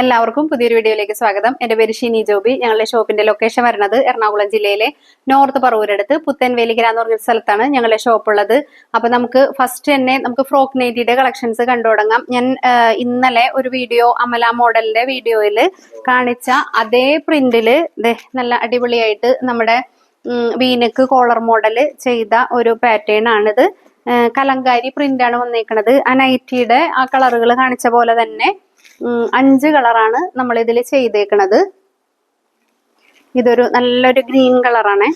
എല്ലാവർക്കും പുതിയൊരു വീഡിയോയിലേക്ക് സ്വാഗതം. എന്റെ പേര് ഷിനി ജോബി. ഞങ്ങളുടെ ഷോപ്പിന്റെ ലൊക്കേഷൻ വരുന്നത് എറണാകുളം ജില്ലയിലെ നോർത്ത് പറവൂരടുത്ത് പുത്തൻവേലിക്കര എന്ന് പറഞ്ഞ സ്ഥലത്താണ് ഞങ്ങളുടെ ഷോപ്പ് ഉള്ളത്. അപ്പൊ നമുക്ക് ഫസ്റ്റ് തന്നെ നമുക്ക് ഫ്രോക്ക് നൈറ്റിയുടെ കളക്ഷൻസ് കണ്ടു തുടങ്ങാം. ഞാൻ ഇന്നലെ ഒരു വീഡിയോ അമല മോഡലിന്റെ വീഡിയോയിൽ കാണിച്ച അതേ പ്രിന്റിൽ നല്ല അടിപൊളിയായിട്ട് നമ്മുടെ വീനക്ക് കോളർ മോഡൽ ചെയ്ത ഒരു പാറ്റേൺ ആണിത്. കലങ്കാരി പ്രിന്റാണ് ആണ് വന്നേക്കണത്. ആ നൈറ്റിയുടെ ആ കളറുകൾ കാണിച്ച പോലെ തന്നെ അഞ്ച് കളറാണ് നമ്മൾ ഇതിൽ ചെയ്തേക്കണത്. ഇതൊരു നല്ലൊരു ഗ്രീൻ കളറാണ്.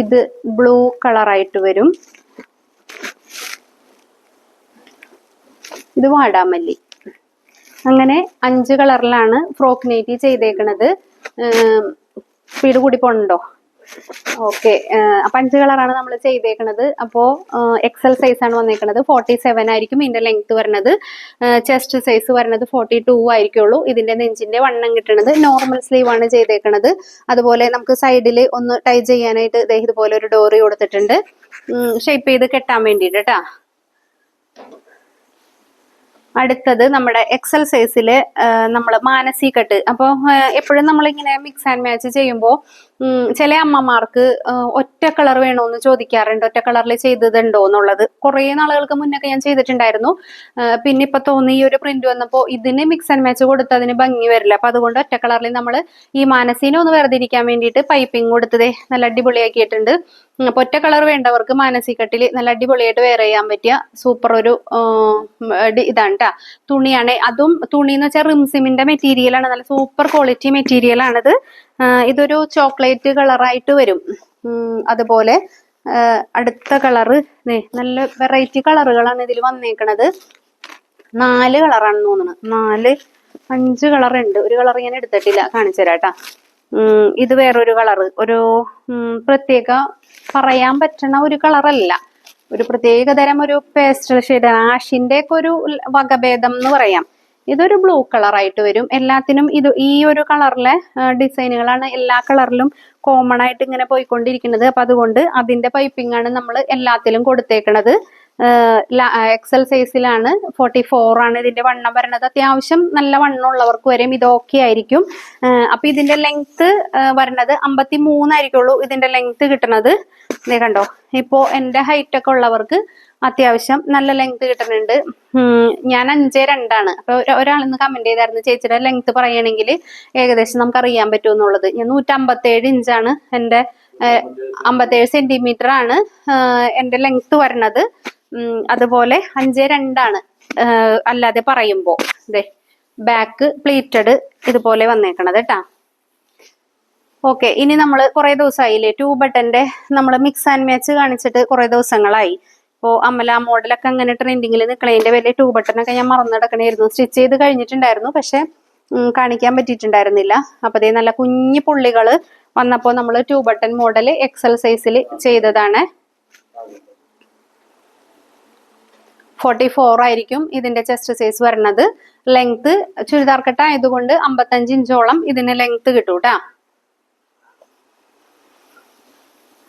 ഇത് ബ്ലൂ കളറായിട്ട് വരും. ഇത് വാടാമല്ലി. അങ്ങനെ അഞ്ച് കളറിലാണ് ഫ്രോക്ക് നൈറ്റി ചെയ്തേക്കണത്. സ്പീഡ് കൂടി പോണുണ്ടോ? ഓക്കെ. അപ്പൊ അഞ്ച് കളറാണ് നമ്മൾ ചെയ്തേക്കണത്. അപ്പോ എക്സൽ സൈസ് ആണ് വന്നേക്കണത്. ഫോർട്ടി സെവൻ ആയിരിക്കും ഇതിന്റെ ലെങ്ത് വരുന്നത് ചെസ്റ്റ് സൈസ് വരുന്നത് ഫോർട്ടി ടു ആയിരിക്കുള്ളൂ. ഇതിന്റെ നെഞ്ചിന്റെ വണ്ണം കിട്ടുന്നത് നോർമൽ സ്ലീവ് ആണ് ചെയ്തേക്കണത്. അതുപോലെ നമുക്ക് സൈഡിൽ ഒന്ന് ടൈ ചെയ്യാനായിട്ട് ഇതുപോലെ ഒരു ഡോറി കൊടുത്തിട്ടുണ്ട്. ഷേപ്പ് ചെയ്ത് കെട്ടാൻ വേണ്ടിയിട്ട് കേട്ടാ അടുത്തത് നമ്മുടെ എക്സൽ നമ്മൾ മാനസി കട്ട്. അപ്പോൾ എപ്പോഴും നമ്മളിങ്ങനെ മിക്സ് ആൻഡ് മാച്ച് ചെയ്യുമ്പോൾ ചില അമ്മമാർക്ക് ഒറ്റ കളർ വേണോന്ന് ചോദിക്കാറുണ്ട്. ഒറ്റ കളറിൽ ചെയ്തതുണ്ടോ എന്നുള്ളത്. കുറേ നാളുകൾക്ക് മുന്നൊക്കെ ഞാൻ ചെയ്തിട്ടുണ്ടായിരുന്നു. പിന്നെ ഇപ്പൊ തോന്നി ഈ ഒരു പ്രിന്റ് വന്നപ്പോൾ ഇതിന് മിക്സ് ആൻഡ് മാച്ച് കൊടുത്ത് അതിന് ഭംഗി വരില്ല. അപ്പൊ അതുകൊണ്ട് ഒറ്റ കളറിൽ നമ്മൾ ഈ മാനസീനെ ഒന്ന് വേർതിരിക്കാൻ വേണ്ടിയിട്ട് പൈപ്പിംഗ് കൊടുത്തത് നല്ല അടിപൊളിയാക്കിയിട്ടുണ്ട്. ഒറ്റ കളർ വേണ്ടവർക്ക് മാനസികട്ടിൽ നല്ല അടിപൊളിയായിട്ട് വെയർ ചെയ്യാൻ പറ്റിയ സൂപ്പർ ഒരു ഇതാണ് കേട്ടോ തുണിയാണ്. അതും തുണി എന്ന് വെച്ചാൽ റിംസിമിന്റെ മെറ്റീരിയൽ ആണ്. നല്ല സൂപ്പർ ക്വാളിറ്റി മെറ്റീരിയൽ ആണിത്. ഇതൊരു ചോക്ലേറ്റ് കളറായിട്ട് വരും. അതുപോലെ അടുത്ത കളറ് നല്ല വെറൈറ്റി കളറുകളാണ് ഇതിൽ വന്നേക്കണത്. നാല് കളറാണെന്ന് തോന്നുന്നത് നാല് അഞ്ച് കളർ ഉണ്ട്. ഒരു കളർ ഞാൻ എടുത്തിട്ടില്ല. കാണിച്ചു തരാട്ടാ ഇത് വേറൊരു കളറ്. ഒരു പ്രത്യേക പറയാൻ പറ്റണ ഒരു കളറല്ല. ഒരു പ്രത്യേക തരം ഒരു പേസ്റ്റൽ ഷെയ്ഡ് ആഷിന്റെ ഒക്കെ ഒരു വകഭേദം എന്ന് പറയാം. ഇതൊരു ബ്ലൂ കളറായിട്ട് വരും. എല്ലാത്തിനും ഇത് ഈ ഒരു കളറിലെ ഡിസൈനുകളാണ് എല്ലാ കളറിലും കോമൺ ആയിട്ട് ഇങ്ങനെ പോയിക്കൊണ്ടിരിക്കുന്നത്. അപ്പൊ അതുകൊണ്ട് അതിന്റെ പൈപ്പിംഗ് ആണ് നമ്മൾ എല്ലാത്തിലും കൊടുത്തേക്കണത്. എക്സൽ സൈസിലാണ് ഫോർട്ടി ഫോർ ആണ് ഇതിന്റെ വണ്ണം വരുന്നത്. അത്യാവശ്യം നല്ല വണ്ണമുള്ളവർക്ക് വരെയും ഇത് ഓക്കെ ആയിരിക്കും. അപ്പൊ ഇതിന്റെ ലെങ്ത് വരുന്നത് അമ്പത്തി മൂന്നായിരിക്കുള്ളൂ ഇതിന്റെ ലെങ്ത് കിട്ടണത്. ദേ കണ്ടോ? എന്റെ ഹൈറ്റ് ഒക്കെ ഉള്ളവർക്ക് അത്യാവശ്യം നല്ല ലെങ്ത് കിട്ടുന്നുണ്ട്. ഞാൻ അഞ്ച് രണ്ടാണ്. അപ്പൊ ഒരാളിന്ന് കമന്റ് ചെയ്തായിരുന്നു ചേച്ചിയുടെ ലെങ്ത് പറയുകയാണെങ്കിൽ ഏകദേശം നമുക്ക് അറിയാൻ പറ്റും എന്നുള്ളത്. ഞാൻ നൂറ്റമ്പത്തേഴ് ഇഞ്ചാണ് ഏഹ്, അമ്പത്തേഴ് സെന്റിമീറ്റർ ആണ് എന്റെ ലെങ്ത് വരുന്നത് ഉം, അതുപോലെ അഞ്ച് രണ്ടാണ്. അല്ലാതെ പറയുമ്പോ. ദേ ബാക്ക് പ്ലീറ്റഡ് ഇതുപോലെ വന്നേക്കണത് കേട്ടാ ഓക്കെ ഇനി നമ്മൾ കുറെ ദിവസമായില്ലേ ടൂ ബട്ടന്റെ നമ്മൾ മിക്സ് ആൻഡ് മാച്ച് കാണിച്ചിട്ട് കുറെ ദിവസങ്ങളായി. ഇപ്പോൾ അമല മോഡലൊക്കെ അങ്ങനെ ട്രെൻഡിങ്ങിൽ നിൽക്കണതിന്റെ വലിയ ടൂ ബട്ടനൊക്കെ ഞാൻ മറന്നു കിടക്കണായിരുന്നു സ്റ്റിച്ച് ചെയ്ത് കഴിഞ്ഞിട്ടുണ്ടായിരുന്നു പക്ഷെ കാണിക്കാൻ പറ്റിയിട്ടുണ്ടായിരുന്നില്ല. അപ്പോൾ അതേ നല്ല കുഞ്ഞു പുള്ളികൾ വന്നപ്പോൾ നമ്മൾ ടൂ ബട്ടൺ മോഡൽ എക്സൽ സൈസിൽ ചെയ്തതാണ്. ഫോർട്ടി ഫോർ ആയിരിക്കും ഇതിന്റെ ചെസ്റ്റ് സൈസ് വരുന്നത്. ലെങ്ത് ചുരിദാർ കട്ട ആയതുകൊണ്ട് അമ്പത്തഞ്ച് ഇഞ്ചോളം ഇതിന് ലെങ്ത് കിട്ടും കേട്ടാ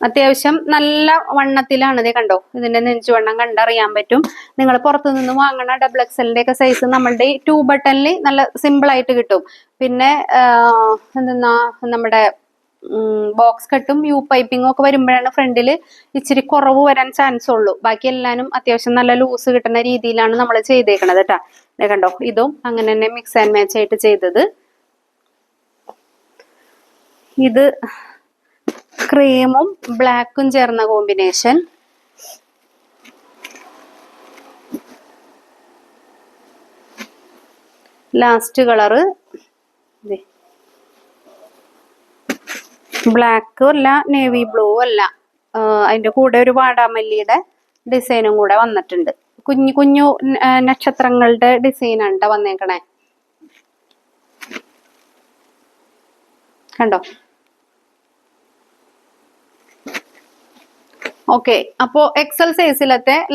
അത്യാവശ്യം നല്ല വണ്ണത്തിലാണ് ഇത് കണ്ടോ? ഇതിന്റെ നെഞ്ചുവണ്ണം കണ്ടറിയാൻ പറ്റും. നിങ്ങൾ പുറത്തുനിന്ന് വാങ്ങണ ഡബിൾ എക്സലിന്റെ ഒക്കെ സൈസ് നമ്മളുടെ ഈ ടൂ ബട്ടണിൽ നല്ല സിമ്പിൾ ആയിട്ട് കിട്ടും. പിന്നെ എന്തെന്നാ നമ്മുടെ ബോക്സ് കട്ടും യു പൈപ്പിംഗും ഒക്കെ വരുമ്പോഴാണ് ഫ്രണ്ടിൽ ഇച്ചിരി കുറവ് വരാൻ ചാൻസ് ഉള്ളൂ. ബാക്കി എല്ലാനും അത്യാവശ്യം നല്ല ലൂസ് കിട്ടുന്ന രീതിയിലാണ് നമ്മൾ ചെയ്തേക്കണത് കേട്ടോ കണ്ടോ ഇതും അങ്ങനെ തന്നെ മിക്സ് ആൻഡ് മാച്ച് ആയിട്ട് ചെയ്തത്. ഇത് ക്രീമും ബ്ലാക്കും ചേർന്ന കോമ്പിനേഷൻ ലാസ്റ്റ് കളറ് ബ്ലാക്കും അല്ല നേവി ബ്ലൂ അല്ല. അതിന്റെ കൂടെ ഒരു വാടാമല്ലിയുടെ ഡിസൈനും കൂടെ വന്നിട്ടുണ്ട്. കുഞ്ഞു കുഞ്ഞു നക്ഷത്രങ്ങളുടെ ഡിസൈനാണ് വന്നേക്കണേ. കണ്ടോ? ഓക്കെ അപ്പോ എക്സൽ സൈസിലത്തെ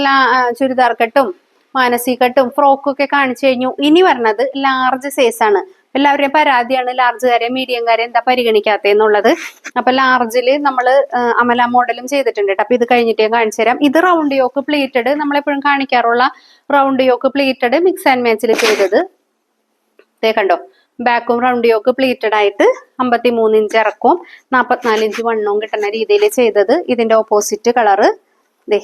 ചുരിദാർ കട്ടും മാനസി കട്ടും ഫ്രോക്കും ഒക്കെ കാണിച്ചു കഴിഞ്ഞു. ഇനി വരണത് ലാർജ് ആണ്. എല്ലാവരുടെയും പരാതിയാണ് ലാർജുകാരെ മീഡിയംകാരെ എന്താ പരിഗണിക്കാത്തതെന്നുള്ളത് അപ്പൊ ലാർജിൽ നമ്മൾ അമല മോഡലും ചെയ്തിട്ടുണ്ട് കേട്ടോ. അപ്പൊ ഇത് കഴിഞ്ഞിട്ട് ഞാൻ കാണിച്ചു തരാം. ഇത് റൗണ്ട് യോക്ക് പ്ലേറ്റഡ് നമ്മളെപ്പോഴും കാണിക്കാറുള്ള round yoke pleated mix and മാച്ചിൽ ചെയ്തത്. ദേ കണ്ടോ ബാക്കും റൗണ്ട് യോക്ക് പ്ലേറ്റഡ് ആയിട്ട് അമ്പത്തി മൂന്ന് ഇഞ്ച് ഇറക്കവും നാൽപ്പത്തിനാല് ഇഞ്ച് വണ്ണവും കിട്ടുന്ന രീതിയിൽ ചെയ്തത്. ഇതിന്റെ ഓപ്പോസിറ്റ് കളറ് ദേ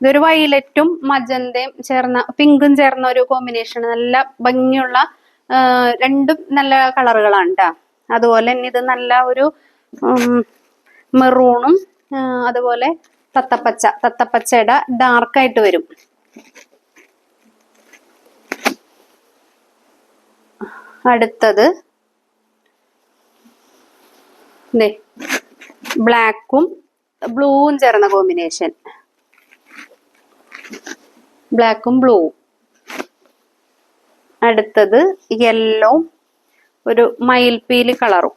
ഇതൊരു വയലറ്റും മജന്തയും ചേർന്ന പിങ്കും ചേർന്ന ഒരു കോമ്പിനേഷൻ നല്ല ഭംഗിയുള്ള രണ്ടും നല്ല കളറുകളാണ് കേട്ടോ അതുപോലെ തന്നെ ഇത് നല്ല ഒരു മെറൂണും അതുപോലെ തത്തപ്പച്ച തത്തപ്പച്ചയുടെ ഡാർക്കായിട്ട് വരും. അടുത്തത് ബ്ലാക്കും ബ്ലൂവും ചേർന്ന കോമ്പിനേഷൻ. ബ്ലാക്കും ബ്ലൂവും. അടുത്തത് യെല്ലോ ഒരു മയിൽപീൽ കളറും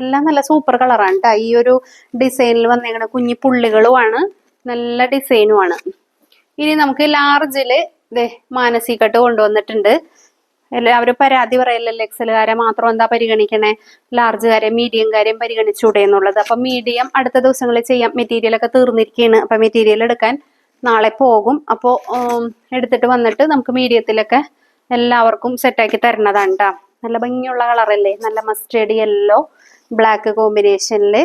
എല്ലാം നല്ല സൂപ്പർ കളറാണ് കേട്ടോ ഈ ഒരു ഡിസൈനിൽ വന്നിരിക്കുന്ന കുഞ്ഞു പുള്ളികളുമാണ്. നല്ല ഡിസൈനുമാണ് ഇനി നമുക്ക് ലാർജിൽ ദേ മാനസികട്ട് കൊണ്ടുവന്നിട്ടുണ്ട് കൊണ്ടുവന്നിട്ടുണ്ട്. അവർ പരാതി പറയലല്ലേ? എക്സലുകാരെ മാത്രം എന്താ പരിഗണിക്കണേ? ലാർജുകാരെ മീഡിയംകാരെയും പരിഗണിച്ചൂടെ എന്നുള്ളത്. അപ്പം മീഡിയം അടുത്ത ദിവസങ്ങളിൽ ചെയ്യാം. മെറ്റീരിയലൊക്കെ തീർന്നിരിക്കുകയാണ് അപ്പം മെറ്റീരിയൽ എടുക്കാൻ നാളെ പോകും. അപ്പോൾ എടുത്തിട്ട് വന്നിട്ട് നമുക്ക് മീഡിയത്തിലൊക്കെ എല്ലാവർക്കും സെറ്റാക്കി തരണതാണ് ട്ടാ. നല്ല ഭംഗിയുള്ള കളറല്ലേ നല്ല മസ്റ്റേഡ് യെല്ലോ ബ്ലാക്ക് കോമ്പിനേഷനിൽ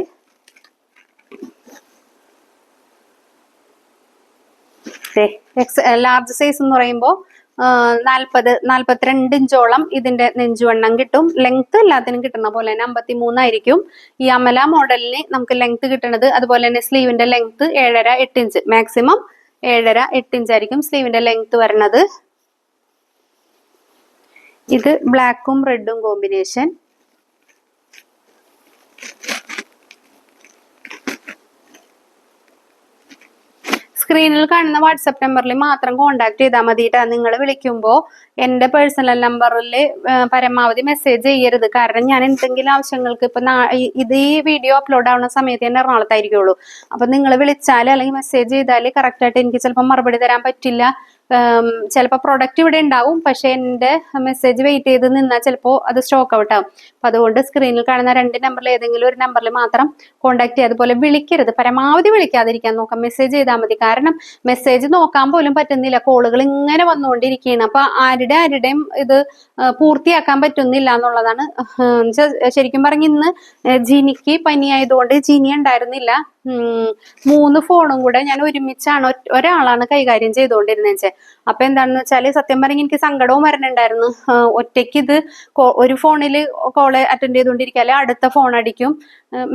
ലാർജ് സൈസ് എന്ന് പറയുമ്പോൾ നാൽപ്പത് നാൽപ്പത്തിരണ്ട് ഇഞ്ചോളം ഇതിന്റെ നെഞ്ചുവണ്ണം കിട്ടും. ലെങ്ത് എല്ലാത്തിനും കിട്ടുന്ന പോലെ തന്നെ അമ്പത്തി മൂന്നായിരിക്കും ഈ അമല മോഡലിന് നമുക്ക് ലെങ്ത് കിട്ടുന്നത് അതുപോലെ തന്നെ സ്ലീവിന്റെ ലെങ്ത് ഏഴര എട്ട് ഇഞ്ച് മാക്സിമം ഏഴര എട്ട് ഇഞ്ച് ആയിരിക്കും സ്ലീവിന്റെ ലെങ്ത് വരുന്നത് ഇത് ബ്ലാക്കും റെഡും കോമ്പിനേഷൻ. സ്ക്രീനിൽ കാണുന്ന വാട്സപ്പ് നമ്പറിൽ മാത്രം കോൺടാക്ട് ചെയ്താൽ മതിട്ടാ. നിങ്ങൾ വിളിക്കുമ്പോൾ എന്റെ പേഴ്സണൽ നമ്പറിൽ പരമാവധി മെസ്സേജ് ചെയ്യരുത്. കാരണം ഞാൻ എന്തെങ്കിലും ആവശ്യങ്ങൾക്ക് ഇപ്പൊ ഇത് ഈ വീഡിയോ അപ്ലോഡ് ആവുന്ന സമയത്ത് തന്നെ എറണാകുളത്തായിരിക്കുള്ളൂ. അപ്പൊ നിങ്ങൾ വിളിച്ചാൽ അല്ലെങ്കിൽ മെസ്സേജ് ചെയ്താൽ കറക്റ്റായിട്ട് എനിക്ക് ചിലപ്പോൾ മറുപടി തരാൻ പറ്റില്ല. ചിലപ്പോൾ പ്രൊഡക്റ്റ് ഇവിടെ ഉണ്ടാവും. പക്ഷെ എന്റെ മെസ്സേജ് വെയിറ്റ് ചെയ്ത് നിന്നാൽ ചിലപ്പോൾ അത് സ്റ്റോക്ക് ഔട്ട് ആവും. അപ്പൊ അതുകൊണ്ട് സ്ക്രീനിൽ കാണുന്ന രണ്ട് നമ്പറിൽ ഏതെങ്കിലും ഒരു നമ്പറിൽ മാത്രം കോൺടാക്ട് ചെയ്യുക അതുപോലെ വിളിക്കരുത്. പരമാവധി വിളിക്കാതിരിക്കാൻ നോക്കാം. മെസ്സേജ് ചെയ്താൽ മതി. കാരണം മെസ്സേജ് നോക്കാൻ പോലും പറ്റുന്നില്ല. കോളുകൾ ഇങ്ങനെ വന്നുകൊണ്ടിരിക്കുകയാണ്. അപ്പൊ ആരുടെ ആരുടെയും ഇത് പൂർത്തിയാക്കാൻ പറ്റുന്നില്ല എന്നുള്ളതാണ്. ശരിക്കും പറഞ്ഞ ഇന്ന് ജിനിക്ക് പനിയായതുകൊണ്ട് ജിനി ഉണ്ടായിരുന്നില്ല. മൂന്ന് ഫോണും കൂടെ ഞാൻ ഒരുമിച്ചാണ് ഒരാളാണ് കൈകാര്യം ചെയ്തുകൊണ്ടിരുന്നത് വെച്ചാൽ അപ്പൊ എന്താണെന്ന് വെച്ചാൽ സത്യം പറഞ്ഞ എനിക്ക് സങ്കടവും വരണുണ്ടായിരുന്നു. ഒറ്റയ്ക്ക് ഇത് ഒരു ഫോണിൽ കോൾ അറ്റൻഡ് ചെയ്തുകൊണ്ടിരിക്കാൽ അടുത്ത ഫോൺ അടിക്കും.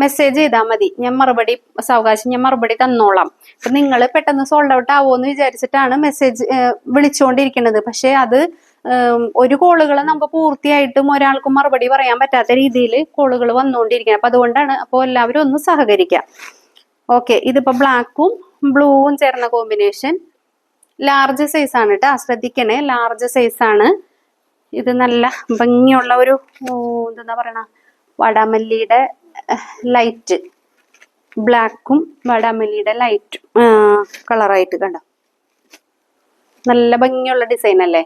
മെസ്സേജ് ചെയ്താൽ മതി. ഞാൻ മറുപടി സാവകാശം ഞാൻ മറുപടി തന്നോളാം. അപ്പൊ നിങ്ങൾ പെട്ടെന്ന് സോൾഡ് ഔട്ട് ആവുമെന്ന് വിചാരിച്ചിട്ടാണ് മെസ്സേജ് വിളിച്ചുകൊണ്ടിരിക്കുന്നത് പക്ഷെ അത് ഒരു കോളുകൾ നമുക്ക് പൂർത്തിയായിട്ടും ഒരാൾക്കും മറുപടി പറയാൻ പറ്റാത്ത രീതിയിൽ കോളുകൾ വന്നുകൊണ്ടിരിക്കുക അപ്പൊ അതുകൊണ്ടാണ് അപ്പോൾ എല്ലാവരും ഒന്ന് സഹകരിക്കാം. ഓക്കെ ഇതിപ്പോ ബ്ലാക്കും ബ്ലൂവും ചേർന്ന കോമ്പിനേഷൻ ലാർജ് സൈസ് ആണ് കേട്ടോ ശ്രദ്ധിക്കണേ. ലാർജ് സൈസ് ആണ്. ഇത് നല്ല ഭംഗിയുള്ള ഒരു എന്താ പറയണ? വടാമല്ലിയുടെ ലൈറ്റ് ബ്ലാക്കും വടാമല്ലിയുടെ ലൈറ്റ് കളറായിട്ട് കണ്ടോ? നല്ല ഭംഗിയുള്ള ഡിസൈൻ അല്ലേ?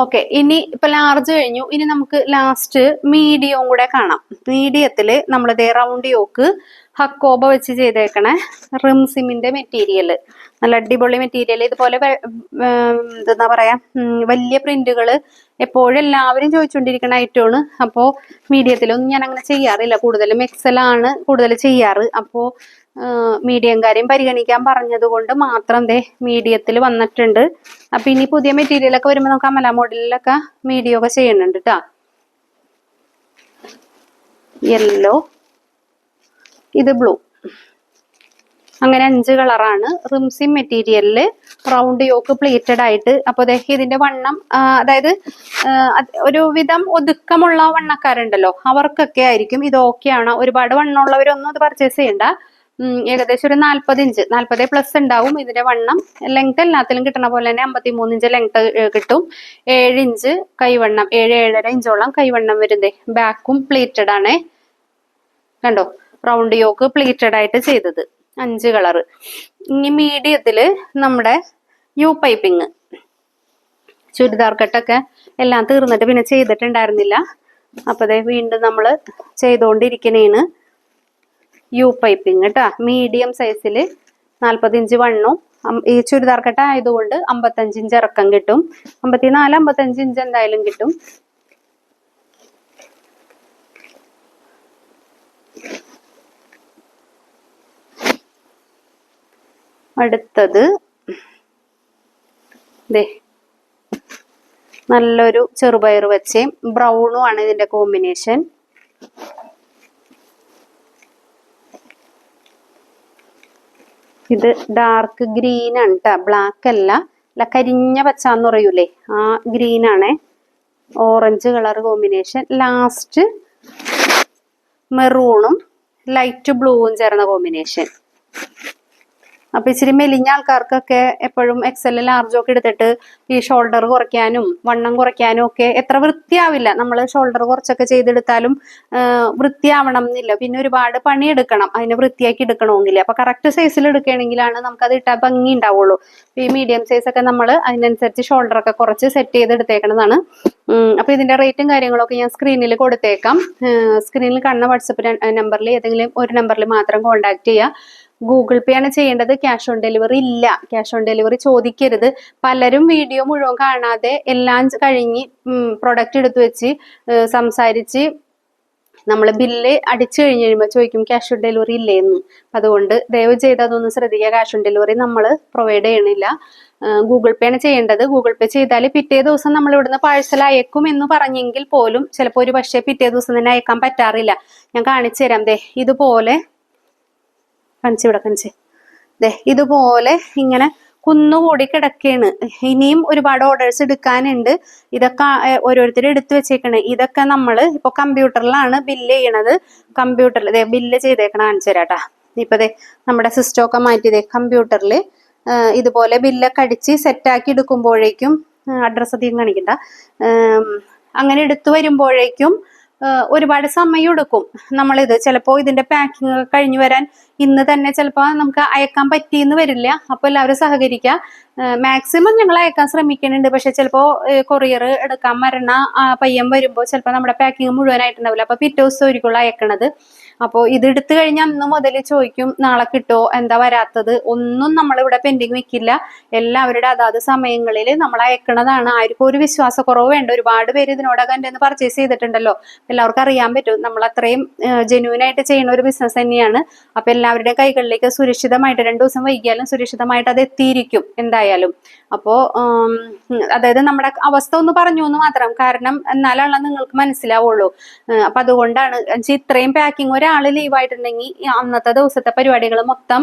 ഓക്കെ ഇനി ഇപ്പൊ ലാർജ് കഴിഞ്ഞു. ഇനി നമുക്ക് ലാസ്റ്റ് മീഡിയവും കൂടെ കാണാം. മീഡിയത്തിൽ നമ്മളിതേ റൗണ്ട് യോക്ക് ഹക്കോബ വെച്ച് ചെയ്തേക്കണ റിംസിമിന്റെ മെറ്റീരിയൽ നല്ല അടിപൊളി മെറ്റീരിയൽ ഇതുപോലെ എന്താ പറയാ വലിയ പ്രിന്റുകൾ എപ്പോഴും എല്ലാവരും ചോദിച്ചുകൊണ്ടിരിക്കുന്ന ഐറ്റമാണ് അപ്പോൾ മീഡിയത്തിലൊന്നും ഞാൻ അങ്ങനെ ചെയ്യാറില്ല. കൂടുതലും എക്സൽ ആണ് കൂടുതൽ ചെയ്യാറ്. അപ്പോൾ മീഡിയംകാരെയും പരിഗണിക്കാൻ പറഞ്ഞത് കൊണ്ട് മാത്രം ദേ മീഡിയത്തിൽ വന്നിട്ടുണ്ട്. അപ്പൊ ഇനി പുതിയ മെറ്റീരിയലൊക്കെ വരുമ്പോ വരുമ്പോൾ നമുക്ക് അമല മോഡലിലൊക്കെ മീഡിയ ഒക്കെ ചെയ്യുന്നുണ്ട് കേട്ടോ യെല്ലോ ഇത് ബ്ലൂ അങ്ങനെ അഞ്ച് കളറാണ് റിംസി മെറ്റീരിയലിൽ റൗണ്ട് യോക്ക് പ്ലേറ്റഡ് ആയിട്ട് അപ്പൊ ദേ ഇതിന്റെ വണ്ണം അതായത് ഒരു വിധം ഒതുക്കമുള്ള വണ്ണക്കാരുണ്ടല്ലോ. അവർക്കൊക്കെ ആയിരിക്കും ഇത് ഓക്കെയാണ് ഒരുപാട് വണ്ണമുള്ളവരൊന്നും അത് പർച്ചേസ് ചെയ്യണ്ട. ഏകദേശം ഒരു നാൽപ്പത് ഇഞ്ച്. നാൽപ്പത് പ്ലസ് ഉണ്ടാവും ഇതിന്റെ വണ്ണം. ലെങ്ത് എല്ലാത്തിലും കിട്ടണ പോലെ തന്നെ അമ്പത്തി മൂന്ന് ഇഞ്ച് ലെങ്ത് കിട്ടും. ഏഴ് ഇഞ്ച് കൈവണ്ണം ഏഴ് ഏഴര ഇഞ്ചോളം കൈവണ്ണം വരുന്നേ. ബാക്കും പ്ലീറ്റഡ് ആണ്. കണ്ടോ? റൗണ്ട് യോക്ക് പ്ലീറ്റഡ് ആയിട്ട് ചെയ്തത്. അഞ്ച് കളറ് ഇനി മീഡിയത്തിൽ നമ്മുടെ യു പൈപ്പിങ് ചുരിദാർ കട്ടൊക്കെ എല്ലാം തീർന്നിട്ട് പിന്നെ ചെയ്തിട്ടുണ്ടായിരുന്നില്ല. അപ്പൊ ദേ വീണ്ടും നമ്മൾ ചെയ്തുകൊണ്ടിരിക്കണേണ് യു പൈപ്പിംഗ് കേട്ടാ മീഡിയം സൈസിൽ നാൽപ്പത് ഇഞ്ച് വണ്ണും. ഈ ചുരിദാർ കട്ട ആയതുകൊണ്ട് അമ്പത്തഞ്ച് ഇഞ്ച് ഇറക്കം കിട്ടും. അമ്പത്തിനാല് അമ്പത്തഞ്ച് ഇഞ്ച് എന്തായാലും കിട്ടും. അടുത്തത് ദേ. നല്ലൊരു ചെറുപയർ വെച്ചേം. ബ്രൗണും ആണ് ഇതിന്റെ കോമ്പിനേഷൻ ഇത് ഡാർക്ക് ഗ്രീൻ ആണ് കേട്ടോ ബ്ലാക്ക് അല്ല. അല്ല കരിഞ്ഞ പച്ച എന്ന് പറയൂലേ. ആ ഗ്രീൻ ആണ്. ഓറഞ്ച് കളർ കോമ്പിനേഷൻ ലാസ്റ്റ് മെറൂണും ലൈറ്റ് ബ്ലൂവും ചേർന്ന കോമ്പിനേഷൻ അപ്പൊ ഇച്ചിരി മെലിഞ്ഞ ആൾക്കാർക്കൊക്കെ എപ്പോഴും എക്സൽ ലാർജ് ഒക്കെ എടുത്തിട്ട് ഈ ഷോൾഡർ കുറയ്ക്കാനും വണ്ണം കുറയ്ക്കാനും ഒക്കെ എത്ര വൃത്തിയാവില്ല. നമ്മൾ ഷോൾഡർ കുറച്ചൊക്കെ ചെയ്തെടുത്താലും വൃത്തിയാവണം എന്നില്ല. പിന്നെ ഒരുപാട് പണിയെടുക്കണം. അതിനെ വൃത്തിയാക്കി എടുക്കണമെങ്കിൽ അപ്പൊ കറക്റ്റ് സൈസിൽ എടുക്കുകയാണെങ്കിലാണ് നമുക്ക് അത് ഇട്ടാൽ ഭംഗി ഉണ്ടാവുള്ളൂ. ഈ മീഡിയം സൈസ് ഒക്കെ നമ്മൾ അതിനനുസരിച്ച് ഷോൾഡർ ഒക്കെ കുറച്ച് സെറ്റ് ചെയ്തെടുത്തേക്കണതാണ്. ഉം, അപ്പൊ ഇതിന്റെ റേറ്റും കാര്യങ്ങളൊക്കെ ഞാൻ സ്ക്രീനിൽ കൊടുത്തേക്കാം. സ്ക്രീനിൽ കാണുന്ന വാട്സപ്പ് നമ്പറിൽ ഏതെങ്കിലും ഒരു നമ്പറിൽ മാത്രം കോൺടാക്ട് ചെയ്യുക ഗൂഗിൾ പേ ആണ് ചെയ്യേണ്ടത്. ക്യാഷ് ഓൺ ഡെലിവറി ഇല്ല. ക്യാഷ് ഓൺ ഡെലിവറി ചോദിക്കരുത്. പലരും വീഡിയോ മുഴുവൻ കാണാതെ എല്ലാം കഴിഞ്ഞ് പ്രൊഡക്റ്റ് എടുത്തു വെച്ച് സംസാരിച്ച് നമ്മൾ ബില്ല് അടിച്ചു കഴിഞ്ഞ് കഴിയുമ്പോൾ ചോദിക്കും ക്യാഷ് ഓൺ ഡെലിവറി ഇല്ലേ എന്ന് അതുകൊണ്ട് ദയവ് ചെയ്ത് അതൊന്ന് ശ്രദ്ധിക്കുക. ക്യാഷ് ഓൺ ഡെലിവറി നമ്മൾ പ്രൊവൈഡ് ചെയ്യണില്ല. ഗൂഗിൾ പേ ആണ് ചെയ്യേണ്ടത്. ഗൂഗിൾ പേ ചെയ്താൽ പിറ്റേ ദിവസം നമ്മൾ ഇവിടുന്ന് പാഴ്സൽ അയക്കും എന്ന് പറഞ്ഞെങ്കിൽ പോലും ചിലപ്പോൾ ഒരു പക്ഷേ പിറ്റേ ദിവസം തന്നെ അയക്കാൻ പറ്റാറില്ല. ഞാൻ കാണിച്ചു തരാം ദേ ഇതുപോലെ കാണിച്ചു ഇവിടെ ദേ ഇതുപോലെ ഇങ്ങനെ കുന്നുകൂടി കിടക്കുകയാണ് ഇനിയും ഒരുപാട് ഓർഡേഴ്സ് എടുക്കാനുണ്ട്. ഇതൊക്കെ ഓരോരുത്തർ എടുത്തു വെച്ചേക്കണേ. ഇതൊക്കെ നമ്മൾ ഇപ്പോൾ കമ്പ്യൂട്ടറിലാണ് ബില്ല് ചെയ്യണത്. കമ്പ്യൂട്ടറിൽ ദേ ബില്ല് ചെയ്തേക്കണ കാണിച്ചു തരാട്ടാ. ഇപ്പൊ ദേ നമ്മുടെ സിസ്റ്റം ഒക്കെ മാറ്റിയതേ കമ്പ്യൂട്ടറിൽ ഇതുപോലെ ബില്ലൊക്കെ അടിച്ച് സെറ്റാക്കി എടുക്കുമ്പോഴേക്കും അഡ്രസ്സ് അധികം കാണിക്കണ്ട. അങ്ങനെ എടുത്തു വരുമ്പോഴേക്കും ഒരുപാട് സമയം എടുക്കും നമ്മളിത് ചിലപ്പോൾ ഇതിന്റെ പാക്കിംഗ് കഴിഞ്ഞു വരാൻ. ഇന്ന് തന്നെ ചിലപ്പോൾ നമുക്ക് അയക്കാൻ പറ്റിയെന്ന് വരില്ല. അപ്പോൾ എല്ലാവരും സഹകരിക്കുക. മാക്സിമം ഞങ്ങൾ അയക്കാൻ ശ്രമിക്കുന്നുണ്ട്. പക്ഷെ ചിലപ്പോൾ കൊറിയർ എടുക്കാൻ മരണ പയ്യൻ വരുമ്പോൾ ചിലപ്പോൾ നമ്മുടെ പാക്കിംഗ് മുഴുവനായിട്ടുണ്ടാവില്ല. അപ്പോൾ പിറ്റേ ദിവസം ഒരിക്കലും അയക്കണത്. അപ്പോൾ ഇത് എടുത്തു കഴിഞ്ഞാൽ അന്ന് മുതൽ ചോദിക്കും നാളെ കിട്ടോ? എന്താ വരാത്തത്? ഒന്നും നമ്മളിവിടെ പെൻഡിങ് വെക്കില്ല. എല്ലാവരുടെ അതാത് സമയങ്ങളിൽ നമ്മൾ അയക്കണതാണ്. ആർക്കും ഒരു വിശ്വാസക്കുറവ് വേണ്ട. ഒരുപാട് പേര് ഇതിനോടകം എന്റെ പർച്ചേസ് ചെയ്തിട്ടുണ്ടല്ലോ. എല്ലാവർക്കും അറിയാൻ പറ്റും. നമ്മൾ അത്രയും ജെന്യൂൻ ആയിട്ട് ചെയ്യുന്ന ഒരു ബിസിനസ് തന്നെയാണ്. അപ്പൊ എല്ലാവരുടെയും കൈകളിലേക്ക് സുരക്ഷിതമായിട്ട് രണ്ടു ദിവസം വൈകിയാലും സുരക്ഷിതമായിട്ട് അത് എത്തിയിരിക്കും എന്തായാലും. അപ്പോ അതായത് നമ്മുടെ അവസ്ഥ ഒന്ന് പറഞ്ഞു എന്ന് മാത്രം. കാരണം എന്നാലാണ് നിങ്ങൾക്ക് മനസ്സിലാവുള്ളൂ. അപ്പൊ അതുകൊണ്ടാണ്. ഇത്രയും പാക്കിംഗ് ഒരാൾ ലീവായിട്ടുണ്ടെങ്കിൽ അന്നത്തെ ദിവസത്തെ പരിപാടികൾ മൊത്തം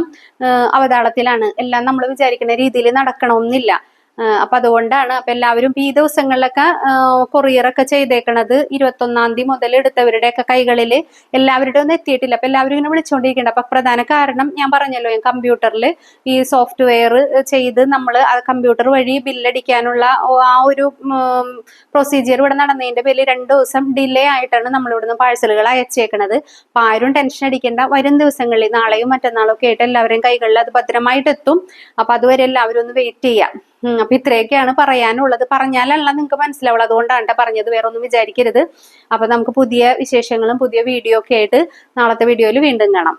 അവതാളത്തിലാണ്. എല്ലാം നമ്മൾ വിചാരിക്കുന്ന രീതിയിൽ നടക്കണമെന്നില്ല അപ്പൊ അതുകൊണ്ടാണ് അപ്പൊ എല്ലാവരും ഈ ദിവസങ്ങളിലൊക്കെ കൊറിയറൊക്കെ ചെയ്തേക്കണത് ഇരുപത്തൊന്നാം തീയതി മുതൽ എടുത്തവരുടെ ഒക്കെ കൈകളിൽ എല്ലാവരുടെ ഒന്നും എത്തിയിട്ടില്ല. അപ്പൊ എല്ലാവരും ഇങ്ങനെ വിളിച്ചുകൊണ്ടിരിക്കുന്നുണ്ട് അപ്പൊ പ്രധാന കാരണം ഞാൻ പറഞ്ഞല്ലോ ഞാൻ കമ്പ്യൂട്ടറിൽ ഈ സോഫ്റ്റ്വെയർ ചെയ്ത് നമ്മൾ കമ്പ്യൂട്ടർ വഴി ബില്ലടിക്കാനുള്ള ആ ഒരു പ്രൊസീജിയർ ഇവിടെ നടന്നതിന്റെ പേരിൽ രണ്ട് ദിവസം ഡിലേ ആയിട്ടാണ് നമ്മൾ ഇവിടുന്ന് പാഴ്സലുകൾ അയച്ചേക്കണത്. അപ്പൊ ആരും ടെൻഷൻ അടിക്കേണ്ട. വരും ദിവസങ്ങളിൽ നാളെയും മറ്റന്നാളും ഒക്കെ ആയിട്ട് എല്ലാവരുടെയും കൈകളിൽ അത് ഭദ്രമായിട്ട് എത്തും അപ്പൊ അതുവരെ എല്ലാവരും ഒന്ന് വെയിറ്റ് ചെയ്യാം. അപ്പൊ ഇത്രയൊക്കെയാണ് പറയാനുള്ളത്. പറഞ്ഞാലല്ല നിങ്ങൾക്ക് മനസ്സിലാവുള്ളൂ. അതുകൊണ്ടാണ് പറഞ്ഞത്. വേറെ ഒന്നും വിചാരിക്കരുത്. അപ്പൊ നമുക്ക് പുതിയ വിശേഷങ്ങളും പുതിയ വീഡിയോ ഒക്കെ ആയിട്ട് നാളത്തെ വീഡിയോയിൽ വീണ്ടും കാണാം.